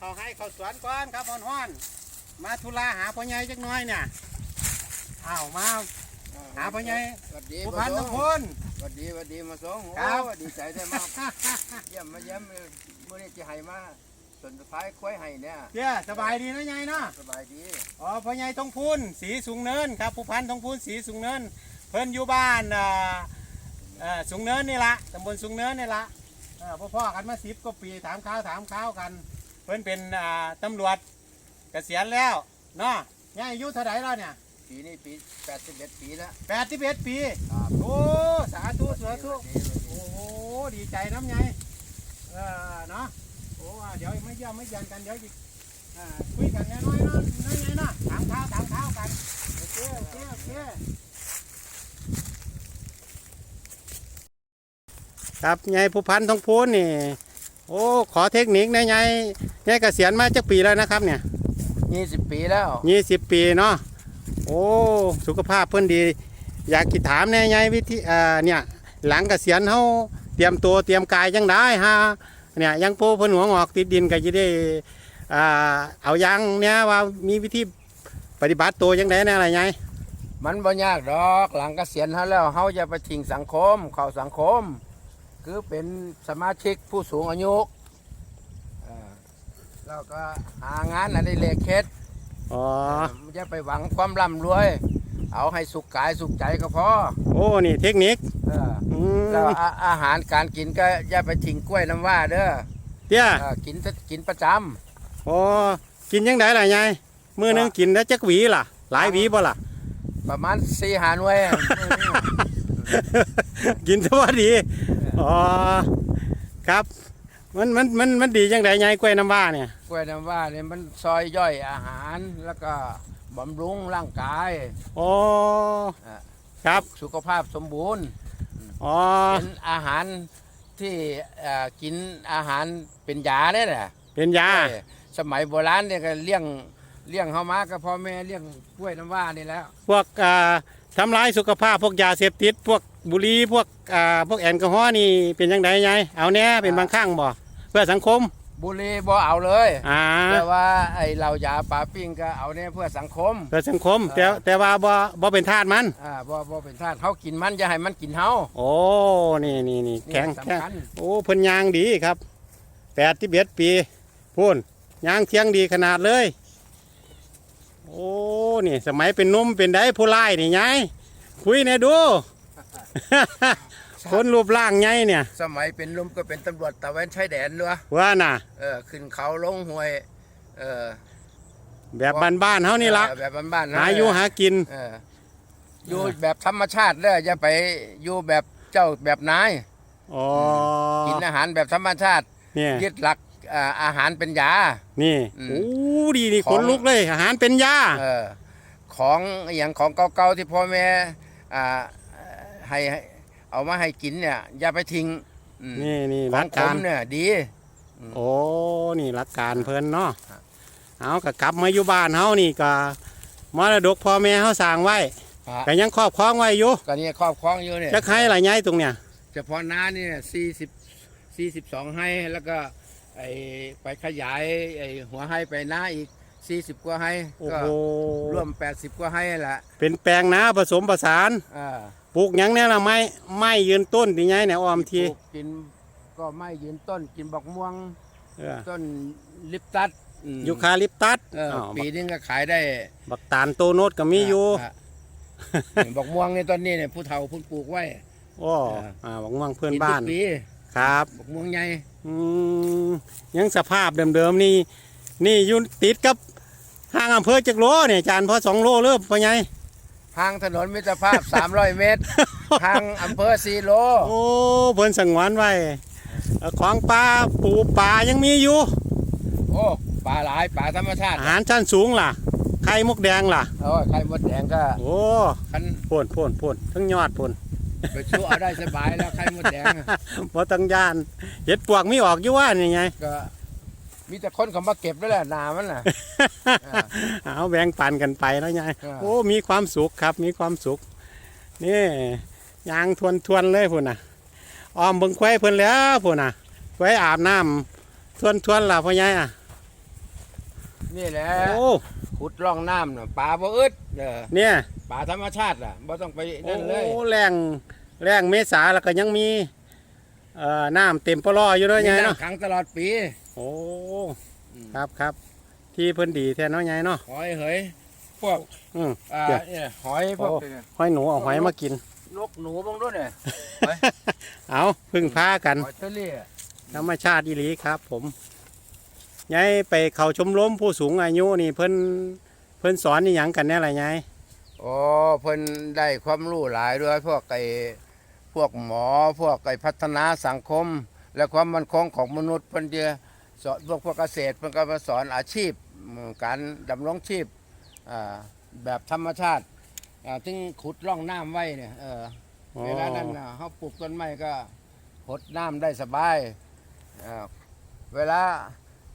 เขาให้เขาสวนก่อนครับฮอนฮอนๆมาธุระหาพ่อใหญ่จักหน้อยเนี่ยอ้าวมาหาพ่อใหญ่สวัสดีผู้มาพันส่ทุงกคน สวัสดีสวัสดีมาส่งครับโอ้ดีใจได้มากเยี่ยมมาเยี่ยมมื่อนี้จะให้มาส่วนสุดท้ายควายให้เนี่ยเจ้าสบายดีนะยายเนาะสบายดีอ๋อพ่อใหญ่ทองพูนสีสูงเนินครับผู้พันทองพูนสีสูงเนิน เพิ่นอยู่บ้านอ่าเอ่อสูงเนินนี่ละตำบลสูงเนินนี่ละเออพ่อพ่อกันมาสิบกว่าปีถามข้าวถามข้าวกันเพิ่นเป็นอ่าตำรวจเกษียณแล้วเนาะยายอายุเท่าไหร่แล้วเนี่ยปีนี้ปี81ปีแล้วแปดสิบเอ็ดปี ครับโอ้ สาธุสาธุสวัสดีสวัสดีโอ้โห ดีใจน้ำไงเออเนาะ โอ้อ่าเดี๋ยวไม่เยี่ยมไม่เยันกัน เดี๋ยวอีกอ่าคุยกันแน่น้อยๆเนาะน้อยไงเนาะถามข้าวถามข้าวกัน โอเค โอเค โอเค ครับไงผู้พันทองพูนนี่ โอ้ ขอเทคนิคนะไง ไงเกษียณมาจักปีแล้วนะครับเนี่ย20ปีแล้วยี่สิบปีเนาะโอ้สุขภาพเพิ่นดี อยากกิถามแน่ไงวิธีเอ่อเนี่ยหลังเกษียณเฮาเตรียมตัวเตรียมกายจังได้ฮะเนี่ยยังโปเพิ่นหัวงอกติดดินก็จะได้อ่าเอายังเนี่ยว่ามีวิธีปฏิบัติตัวจังไดแน่อะไรไงมันบ่ยากดอกหลังเกษียณเฮาแล้วเฮาจะไปทิ้งสังคม เข้าสังคม คือเป็นสมาชิกผู้สูงอายุเอ่อ แล้วก็หางานอะไรเล็กเฮ็ดอ๋อไม่จะไปหวังความร่ำรวย เอาให้สุขกายสุขใจก็พอ โอ้นี่เทคนิคเอออืมแล้วอาอาหารการกินก็อย่าไปทิ้งกล้วยน้ำว่าเด้อเตี้ยเออกินซะกินประจโอ้กินจังไดล่ะไงมื้อหนึงกินได้จักหวีล่ะ หลายหวีบ่ล่ะำประมาณสี่หาหน่วยอะกินสวัสดี อ๋อ ครับ มันมันมันมันดีจังไดไงกล้วยน้ำว้าเนี่ย กล้วยน้ำว่าเนี่ยมันซอยย่อยอาหารแล้วก็บำรุงร่างกายอ๋ออะ ครับ สุขภาพสมบูรณ์ อ๋อ เป็นอาหารที่เอ่อกินอาหารเป็นยาเนี่ยแหละเป็นยา เออสมัยโบราณเนี่ยก็เลี้ยงเลี้ยงเฮามาก็พ่อแม่เลี้ยงกล้วยน้ำว่านี่แล้ว พวกอ่าทำร้ายสุขภาพพวกยาเสพติด พวกบุหรี่พวกอ่าพวกแอลกอฮอล์นี่เป็นจังไดไงเอาแน่เป็นบางครั้งบ่ เพื่อสังคม บุหรี่บ่เอาเลยอ่า แต่ว่าไอ้เหล้ายาปลาปิ้งก็เอาเนี่ยเพื่อสังคม เพื่อสังคม แต่แต่ว่าบ่บ่เป็นทาสมัน อ่าบ่บ่เป็นทาสเฮากินมันอย่าให้มันกินเฮา โอ้ นี่นี่นี่นี่แข็งแข็งสำคัญ โอ้เพิ่นยางดีครับแปดที่เบ็ดปีพูนยางเทียงดีขนาดเลย โอ้ นี่ สมัยเป็นหนุ่มเป็นได้ผู้ไล่นี่ไงคุยเนี่อยดู คนรูปร่างไงเนี่ย สมัยเป็นลุมก็เป็นตำรวจตะเวนชายแดนด้วยว่าน่ะ เออขึ้นเขาลงห้วย เออแบบบ้านๆเฮานี่ละเออแบบบ้านๆนะหาอยู่หากิน เอออยู่แบบธรรมชาติเด้ออย่าไปอยู่แบบเจ้าแบบนายอ๋อกินอาหารแบบธรรมชาติเนี่ยยึดหลักอ่าอาหารเป็นยา นี่อืมโอ้ดีนี่ขอขงนลุกเลย อาหารเป็นยาเออของอหย่างของเก่าๆที่พ่อแม่อ่าให้ให้ เอามาให้กินเนี่ย อย่าไปทิ้งอืมนี่นี่ขหอลังกขการมเนี่ย ดี โอ้นี่หลักการเพิ่นเนาะครับ เอาก็กลับมาอยู่บ้านเฮานี่ก็มรดกพ่อแม่เฮาสร้างไว้อะก็ยังครอบครองไว้อยู่ก็นี่ครอบครองอยู่เนี่ย จักให้หลายไงตรงเนี้ยเฉพาะน้าเนี่ยสี่สิบสี่สิบสองให้แล้วก็ไอไปขยายไอหัวให้ไปน้าอีก สี่สิบกว่าให้โอ้ก็โหรวมแปดสิบกว่าให้แหละเป็นแปลงนาผสมผสานอ่าปลูกหยังเนี่ยละไม้ไม้ยืนต้นที่ไงเนี่ยออมทีปลูกกินก็ไม่ยืนต้นกินบักม่วงเออต้นลิปตัสอืมยูคาลิปตัสเอออ้าวปีนึงก็ขายได้บักตาลโตโนดก็มีอยู่ะะบักม่วงในต้นนี้เนี่ยผู้เฒ่าเพิ่นปลูกไว้โอ้เอออ่อ่าบักม่วงเพื่อนกิบ้านทุกปีครับ บักม่วงใหญ่ อืมยังสภาพเดิมๆนี่ นี่อยุ่ติดกับห้างอำเภอจักโลเนี่ยจานพอสองโลเริ่มปะไงทางถนนมิตรภาพ 300 เมตร ทางอำเภอ4โล โอ้เพิ่นสังวนไว้เอ่อของปลาปูปลายังมีอยู่ โอ้ปลาหลายปลาธรรมชาติอาหารชั้นสูงล่ะ ไข่มุกแดงล่ะโอ้ยไข่มดแดงก็โอ้คันพ่นพ่นพ่นทั้งยอดพ่นไปชูเอาได้สบายแล้วไข่มดแดงอะบ่ต้องยานเห็ดปวกมีออกอยู่ว่านี่ไงก็ มีแต่คนเขามาเก็บแล้วแหละหนามันน่ะอ่าเอาแบ่งปันกันไปนะยายอ่า โอ้มีความสุขครับ มีความสุข นี่ยางทวนทวนๆเลยพุ่นน่ะออมเบิ่งควายเพิ่นแล้วพุ่นน่ะควายอาบน้ำทวนทวนๆล่ะพ่อใหญ่อะนี่แหละโอ้ขุดร่องน้ำน่ะปลาบ่อึดเออเนี่ยปลาธรรมชาติอะบ่ต้องไปโอ้นั่นเลยแรงแรงเมษาแล้วก็ยังมีเอ่อน้ำเต็มปลออยู่ด้วยไงมีเนาะ น้ำขังตลอดปีโอ้อืมครับครับที่เพิ่นดีแท้เนาะไงเนาะหอยเหยพวกอืมอ่าเดี๋ยวเนี่ยหอยพวกโอ้เนี่ยหอยหนูเอาหอยมากินนกหนูบ้างด้วยเนี่ยเอาพึ่งพากันหอยเทะเลอะธรรมชาติอีหลีครับ ผมยายไปเข้าชมรมผู้สูงอายุนี่เพิ่นเพิ่นสอนนี่หยังกันแน่ล่ะยายโอ้เพิ่นได้ความรู้หลายด้วยพวกไอ้พวกหมอพวกไอ้พัฒนาสังคม และความมั่นคงของมนุษย์เพิ่นจะ สอนพวกพวกเกษตรเพิ่นก็มาสอนอาชีพอืมการดำรงชีพอ่าแบบธรรมชาติอ่าถึงขุดร่องน้ำไว้เนี่ยเอออ๋อเวลานั้นน่ะเขาปลูกต้นไม้ก็หดน้ำได้สบายอ่าเวลา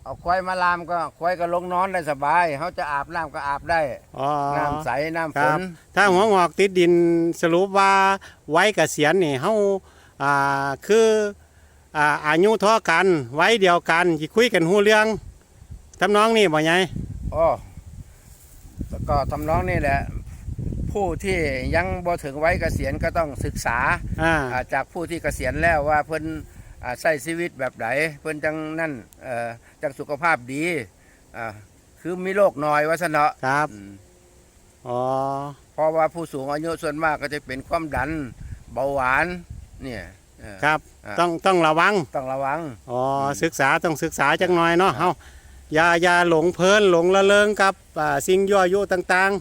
เอาควายมาลามก็ควายก็ลงนอนได้สบายเขาจะอาบน้ำก็อาบได้อ๋อน้ำใสน้ำคฝรับนถ้าหัวงอกติดดินสรุปว่าไว้เกษียณนี่เฮาอ่าคือ อ่าอายุเท่อกันไว้เดียวกันสิคุยกันฮู้เรื่องทำนองนี่บ่ยายอ๋อแล้วก็ทำนองนี่แหละ ผู้ที่ยังบ่ถึงไว้เกษียณก็ต้องศึกษาอ่าอ่าจากผู้ที่เกษียณแล้วว่าเพิ่นอ่าใช้ชีวิตแบบไหนเพิ่นจังนั่นเอ่อจังสุขภาพดีอ่าคือมีโรคน้อยว่าซะเนาะครับอืมอ๋อเพราะว่าผู้สูงอายุส่วนมากก็จะเป็นความดันเบาหวานเนี่ย เออ ครับ อ่า ต้องต้องระวัง ต้องระวัง อ๋ออมศึกษาต้องศึกษาจังหน่อยเนาะครับเฮาอย่าอย่าหลงเพลินหลงละเลงกับอ่าสิ่งยั่วยุต่าง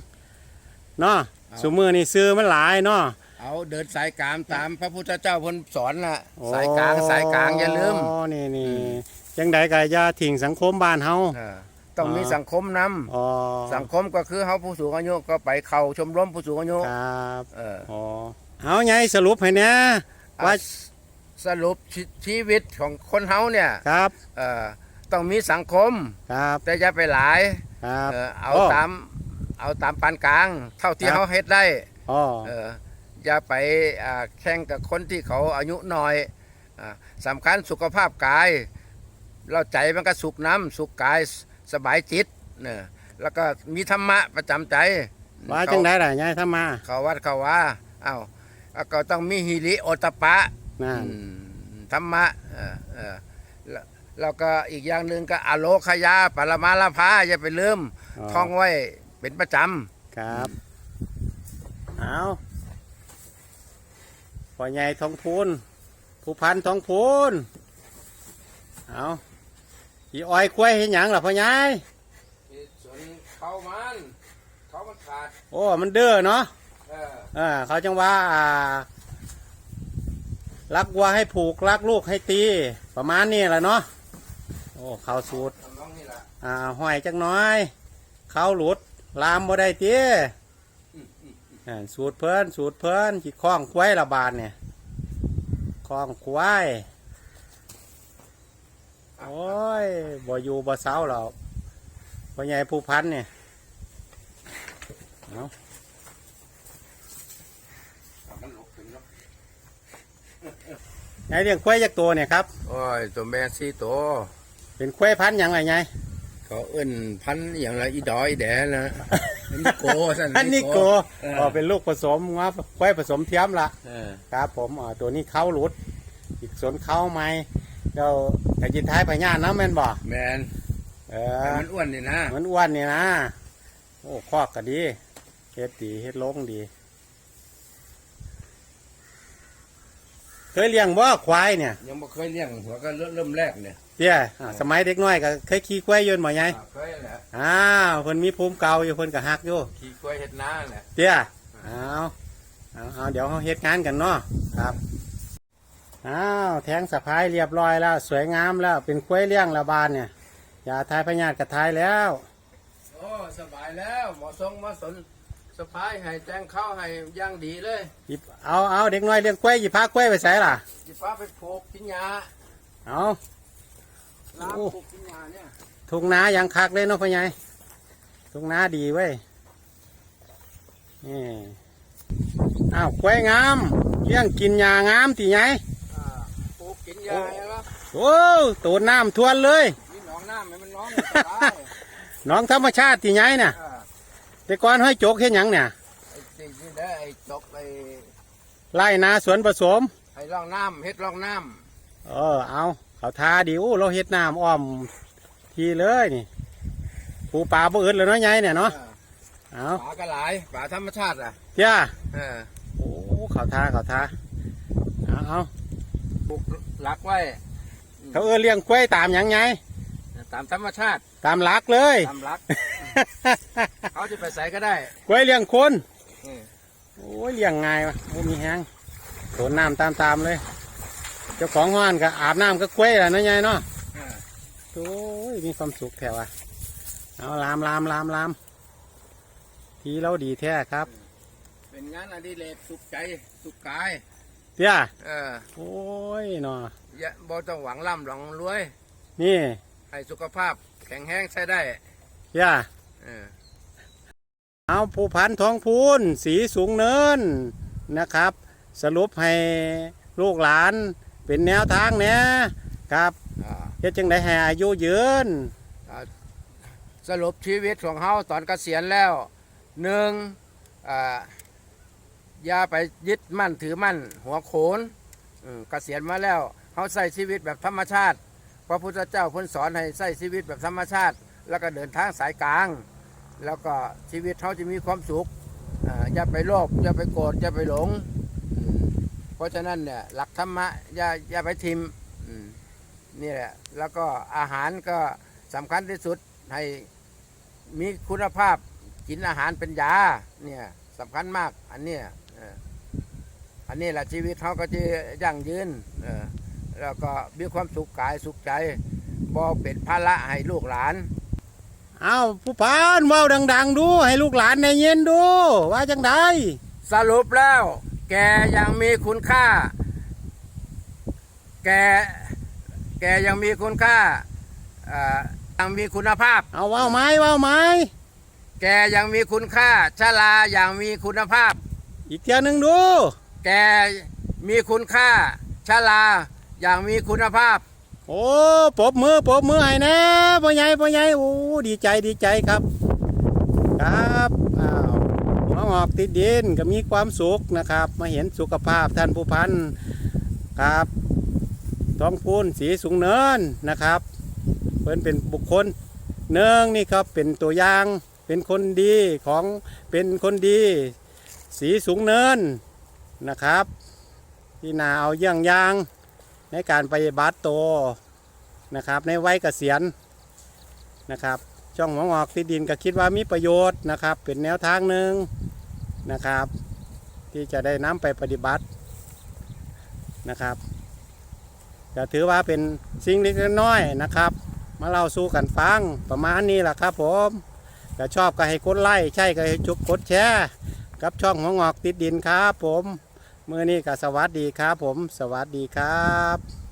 ๆเนาะสมือนี่ซื้อมันหลายเนาะ เอาเดินสายกลางตามพระพุทธเจ้าเพิ่นสอนน่ะโอ้สายกลางสายกลางอย่าลืม อ๋อนี่นี่อืมจังใดก็อย่าทิ้งสังคมบ้านเฮา เออต้องมีอ๋อสังคมนำอ๋อสังคมก็คือเฮาผู้สูงอายุก็ไปเข้าชมรมผู้สูงอายุครับเอออ๋อเอาไงสรุปให้เนี่ย ว่าอะสรุปชีชีวิตของคนเฮาเนี่ยครับเอ่อต้องมีสังคม ครับแต่อย่าไปหลายครับเออเอาโตามเอาตามปานกลาง เท่าที่ครับ เฮาเฮ็ดได้อ๋อเอออย่าไปอ่าแข่งกับคนที่เขาอายุน้อยอาสำคัญสุขภาพกาย เราใจมันก็สุขน้ำสุขกายสบายจิตเนี่ยแล้วก็มีธรรมะประจำใจ ว่าจังไดล่ะยายถ้ามา เขาวัดเขาว่าเอ้า แล้วก็ต้องมีฮิริโอตปปะนั่นอืมธรรมะเออเออแล้วแล้วก็อีกอย่างหนึ่งก็อโลคยาปรมาลาภาอย่าไปลืมท่องไว้เป็นประจำครับเอาพ่อใหญ่ทองพูนผู้พันทองพูนเอาอีอ้อยควายเห็นหยังล่ะพ่อใหญ่ส่วนเขามัน เขามันขาดโอ้มันเด้อเนาะ เอออ่าเขาจังว่าอ่ารักวัวให้ผูกรักลูกให้ตี ประมาณนี้แหละเนาะโอ้เขาสูตรทำนองนี้ล่ะอ่าห้อยจักหน้อย เขาหลุดลามบ่ได้เตี้ยอ่าสูตรเพิ่นสูตรเพิ่นขีคล้องควายระบาดเนี่ยคล้องควายโอ้ยบ่อยู่บ่เศร้าหรอกพ่อใหญ่ผู้พันเนี่ยเอาเอามันลุกขึ้นเนาะ ไงเลี้ยงควายจักตัวเนี่ยครับ โอ้ยตัวแม่สี่ตัวเป็นควายพันธุ์หยังไงไงเขาเอื้นพันอหย่างไรอีดอยอีแดนะอันนี้โกสันอันนี้โกเอออ๋อเป็นลูกผสมงับควายผสมเทียมละเออครับผมอ๋อตัวนี้เขาหลุด อีกส่วนเขาไหมเดี๋ยวแต่จิตท้ายพญานะแม่นบ่แมนเอแต่อมันอ้วนนี่นะมันอ้วนนี่นะ โอ้คอกก็ดีเฮ็ดดีเฮ็ดลงดี เคยเลี้ยงบ่ควายเนี่ยยังบ่เคยเลี้ยงหัวก็เริ่มแรกเนี่ยเตี้ยอ่าสมัยเด็กน้อยก็เคยขี่ควายอยืนบ่ไงอ่าเคยแหละอ้าวเพิ่นมีภูมิเก่าอยู่เพิ่นก็ฮักอยู่ขี่กล้วยเห็ดนาแหละเตี้ยเอาเอาเอาเดี๋ยวเขาเฮ็ดงานกันเนาะครับอ้าวแทงสะพายเรียบร้อยแล้ว สวยงามแล้วเป็นกล้วยเลี้ยงระบานเนี่ยยาทายพญาติกระทายแล้ว โอ้สบายแล้วหมอทรงหมาสน สะพายให้แจ้งเข้าให้อย่างดีเลยหยิบเอาเอาเด็กน้อยเลี้ยงกล้วยหยิบพากล้วยไปใส่ล่ะจิฟ้าไปปลูกกินยาเอาล้างโอ้ปลูกกินยาเนี่ยทุ่งนายังคักเลยเนาะพ่อใหญ่ทุ่งนาดีเว้ยนี่อ้าวกล้วยงามเลี้ยงกินยางามตีไงอ่าปลูกกินยาใช่ปะโอ้ตูดน้ำทวนเลย มีหนองน้ำให้มันน้องสบายหน้องธรรมชาติที่ไงเนี่ยอ่า แต่ก่อนให้โจกเฮ็ดหยังเนี่ยไอ้สิ่งที่ได้ไอ้จกไอ้ไล่นาสวนผสม ไอ้ร่องน้ำเฮ็ดร่องน้เออ เอาเขาทาดิโอ้เราเฮ็ดน้ำอ้อมทีเลยนี่ปูปลาบ่อื่นเลยเนาะไงเนี่ยำเนาะอ่าเอาป่าก็หลายป่าธรรมชาติอะเจ้าเออโอ้เขาทาเขาทาเอาเอาปลูกหลักไว้เขาเออเลี้ยงกล้วยตามหยังไง ตามธรรมชาติตามหลักเลย ตามหลัก เขาจะไปใส่ก็ได้กล้วยเลี้ยงคนอืมโอ้ยเลี้ยงง่ายวะโอ้มีแห้งโดนน้ำตามตามๆเลย เจ้าของห้านก็อาบน้ำก็กล้วยแหละเนาะยายเนาะเออโอ้ยมีความสุขแท้วะเอาลามลามลามลามทีเราดีแท้ครับเป็นงานอดิเรกสุขใจสุขกาย เตี้ยเออโอ้ยเนาะอย่าบ่ต้องหวังร่ำหวังรวย นี่ ให้สุขภาพแข็งแรงใช้ได้เตี้ยเออเอาผู้พันทองพูนสีสูงเนินนะครับ สรุปให้ลูกหลานเป็นแนวทางเนี้ยครับอ่าเฮ็ดจังได้ให้อายุยืน สรุปชีวิตของเฮาตอนเกษียณแล้วหนึ่งอ่าอย่าไปยึดมั่นถือมั่นหัวโขนอืมเกษียณมาแล้วเฮาใส่ชีวิตแบบธรรมชาติ พระพุทธเจ้าเพิ่นสอนให้ใส่ชีวิตแบบธรรมชาติ แล้วก็เดินทางสายกลาง แล้วก็ชีวิตเขาจะมีความสุขอย่าไปโลภอย่าไปโกรธอย่าไปหลง เพราะฉะนั้นเนี่ยหลักธรรมะอย่าอย่าไปทิมนี่แหละแล้วก็อาหารก็สำคัญที่สุดให้มีคุณภาพกินอาหารเป็นยาเนี่ยสำคัญมากอันเนี้ยอันนี้แหละชีวิตเขาก็จะยั่งยืนเอ แล้วก็มีความสุขกายสุขใจบ่เป็นภาระให้ลูกหลานเอาผู้พันเว้าดัง ๆ ดู ให้ลูกหลานได้ยินดู ว่าจังไดสรุปแล้ว แกยังมีคุณค่า แกแกยังมีคุณค่าเอ่อยังมีคุณภาพ เอาเว้าไหม้เว้าไหม้แกยังมีคุณค่าชลาอย่างมีคุณภาพ อีกเทียหนึงดู แกมีคุณค่าชลา อย่างมีคุณภาพ โอ้ปบมือปบมือให้แนะพ่อใหญ่พ่อใหญ่โอ้ดีใจดีใจครับ ครับอ้าวหัวงอกติดดินก็มีความสุขนะครับ มาเห็นสุขภาพท่านผู้พันครับท้องพูนสีสูงเนินนะครับเพิ่นเป็นบุคคลเนืองนี่ครับเป็นตัวอย่างเป็นคนดีของเป็นคนดี สีสูงเนินนะครับ ที่นาเอาเยี่ยงยาง ในการปฏิบัติตัวนะครับ ในวัยเกษียณนะครับ ช่องหัวงอกติดดินก็คิดว่ามีประโยชน์นะครับ เป็นแนวทางหนึ่งนะครับ ที่จะได้นำไปปฏิบัตินะครับก็ถือว่าเป็นสิ่งเล็กน้อยนะครับ มาเล่าสู่กันฟังประมาณนี้แหละครับผมก็ชอบก็ให้กดไลค์ใช่ก็ให้จุกกดแชร์กับช่องหัวงอกติดดินครับผม มื่อนี้ก็สวัสดีครับผม สวัสดีครับ